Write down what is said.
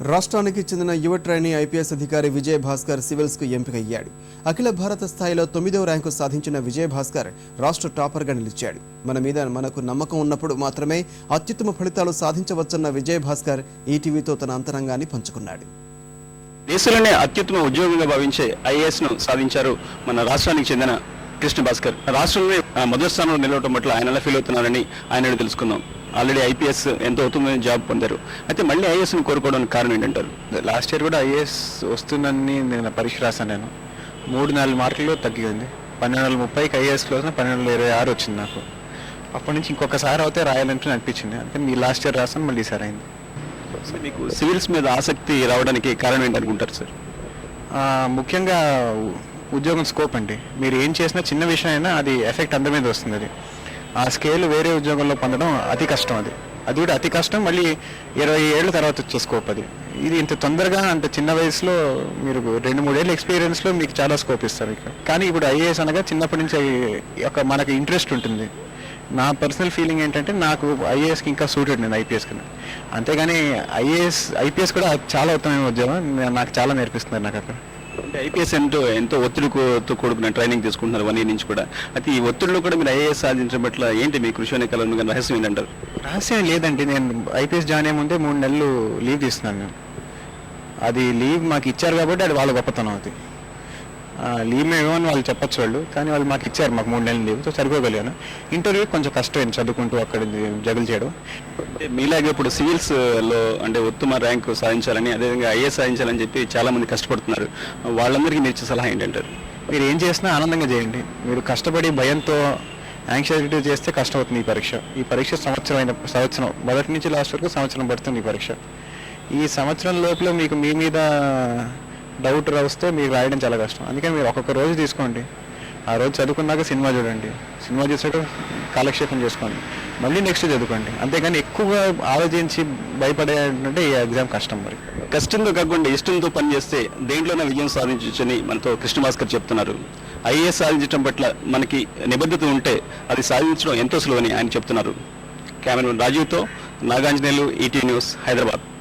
రాష్ట్రానికి చెందిన యువ ట్రైనీ ఐపీఎస్ అధికారి విజయ్ భాస్కర్ సివిల్స్కు ఎంపికయ్యాడు. అఖిల భారత స్థాయిలో తొమ్మిదవ ర్యాంకు సాధించిన విజయ్ భాస్కర్ రాష్ట్ర టాపర్గా నిలిచాడు. మన మీద మనకు నమ్మకం ఉన్నప్పుడు మాత్రమే అత్యుత్తమ ఫలితాలు సాధించవచ్చన్న విజయ్ భాస్కర్ ఈటీవీతో తన అంతరంగాన్ని పంచుకున్నాడు. దేశంలోనే అత్యుత్తమ ఉద్యోగంగా భావించే ఐఏఎస్ను సాధించారు మన రాష్ట్రానికి చెందిన కృష్ణ భాస్కర్. రాష్ట్రంలో మొదటి స్థానంలో నిలవటం పట్ల ఆయన ఎలా ఫీల్ అవుతున్నారని ఆయన తెలుసుకుందాం. ఆల్రెడీ ఐపీఎస్ ఎంతో ఉత్తమమైన జాబ్ పొందారు. అయితే మళ్ళీ ఐఏఎస్ను కోరుకోవడానికి కారణం ఏంటంటారు? లాస్ట్ ఇయర్ కూడా ఐఏఎస్ వస్తుందని నేను పరీక్ష రాశాను నేను. మూడు నాలుగు మార్కులు తగ్గింది. పన్నెండు వందల ముప్పైకి ఐఏఎస్లో పన్నెండు వందల ఇరవై ఆరు వచ్చింది నాకు. అప్పటి నుంచి ఇంకొకసారి అవుతే రాయాలంటే అనిపించింది. అందుకని మీ లాస్ట్ ఇయర్ రాసాను మళ్ళీ ఈసారి అయింది. మీకు సివిల్స్ మీద ఆసక్తి రావడానికి కారణం ఏంటనుకుంటారు సార్? ముఖ్యంగా ఉద్యోగం స్కోప్ అండి. మీరు ఏం చేసినా చిన్న విషయం అయినా అది ఎఫెక్ట్ అందరి మీద వస్తుంది అది. ఆ స్కేల్ వేరే ఉద్యోగంలో పొందడం అతి కష్టం అది. అది కూడా అతి కష్టం మళ్ళీ ఇరవై ఏళ్ళ తర్వాత వచ్చే స్కోప్ అది. ఇది ఇంత తొందరగా అంత చిన్న వయసులో మీరు రెండు మూడేళ్ళ ఎక్స్పీరియన్స్లో మీకు చాలా స్కోప్ ఇస్తారు ఇక కానీ ఇప్పుడు ఐఏఎస్ అనగా చిన్నప్పటి నుంచి ఒక మనకి ఇంట్రెస్ట్ ఉంటుంది. నా పర్సనల్ ఫీలింగ్ ఏంటంటే నాకు ఐఏఎస్కి ఇంకా సూటెడ్ నేను ఐపీఎస్ కన్నా. అంతేగాని ఐఏఎస్ ఐపీఎస్ కూడా చాలా ఉత్తమమైన ఉద్యోగం. నాకు చాలా నేర్పిస్తున్నారు నాకు అక్కడ. అంటే ఐపీఎస్ ఎంతో ఎంతో ఒత్తిడితో కూడుకున్న ట్రైనింగ్ తీసుకుంటున్నారు వన్ ఇయర్ నుంచి కూడా. అయితే ఈ ఒత్తిడిలో కూడా మీరు ఐఏఎస్ సాధించడం పట్ల ఏంటి మీ కృషి వెనకాల ఉన్న రహస్యం ఏంటంటారు? రహస్యం లేదండి. నేను ఐపీఎస్ జాయిన్ అయ్యే ముందే మూడు నెలలు లీవ్ తీసుకున్నాను నేను. అది లీవ్ మాకు ఇచ్చారు కాబట్టి అది వాళ్ళ గొప్పతనం అది. లీవ్ మేము ఇవ్వని వాళ్ళు చెప్పొచ్చు వాళ్ళు కానీ వాళ్ళు మాకు ఇచ్చారు మాకు మూడు నెలలు లీవ్ సో సరిపోగలిగాను. ఇంటర్వ్యూ కొంచెం కష్టమైంది చదువుకుంటూ అక్కడ జగులు చేయడం. మీలాగే ఇప్పుడు సివిల్స్లో అంటే ఉత్తమ ర్యాంకు సాధించాలని అదేవిధంగా ఐఏఎస్ సాధించాలని చెప్పి చాలా మంది కష్టపడుతున్నారు. వాళ్ళందరికీ మీరు ఇచ్చే సలహా ఏంటంటారు? మీరు ఏం చేసినా ఆనందంగా చేయండి. మీరు కష్టపడి భయంతో యాంగ్జైటీ చేస్తే కష్టం అవుతుంది ఈ పరీక్ష. ఈ పరీక్ష సంవత్సరం అయిన సంవత్సరం మొదటి నుంచి లాస్ట్ వరకు సంవత్సరం పడుతుంది ఈ పరీక్ష. ఈ సంవత్సరం లోపల మీకు మీ మీద డౌట్ వస్తే మీరు రాయడం చాలా కష్టం. అందుకని మీరు ఒక్కొక్క రోజు తీసుకోండి. ఆ రోజు చదువుకున్నాక సినిమా చూడండి. సినిమా చూసాక కాలక్షేపం చేసుకోండి. మళ్ళీ నెక్స్ట్ చదువుకోండి. అంతేగాని ఎక్కువగా ఆలోచించి భయపడే ఈ ఎగ్జామ్ కష్టం మరి. కష్టంతో కాకుండా ఇష్టంతో పనిచేస్తే దేంట్లోనే విజయం సాధించవచ్చని మనతో కృష్ణభాస్కర్ చెప్తున్నారు. ఐఏఎస్ సాధించడం పట్ల మనకి నిబద్ధత ఉంటే అది సాధించడం ఎంతో సులువని ఆయన చెప్తున్నారు. కెమెరామెన్ రాజీవ్తో నాగాంజనేయులు ఈటీ న్యూస్ హైదరాబాద్.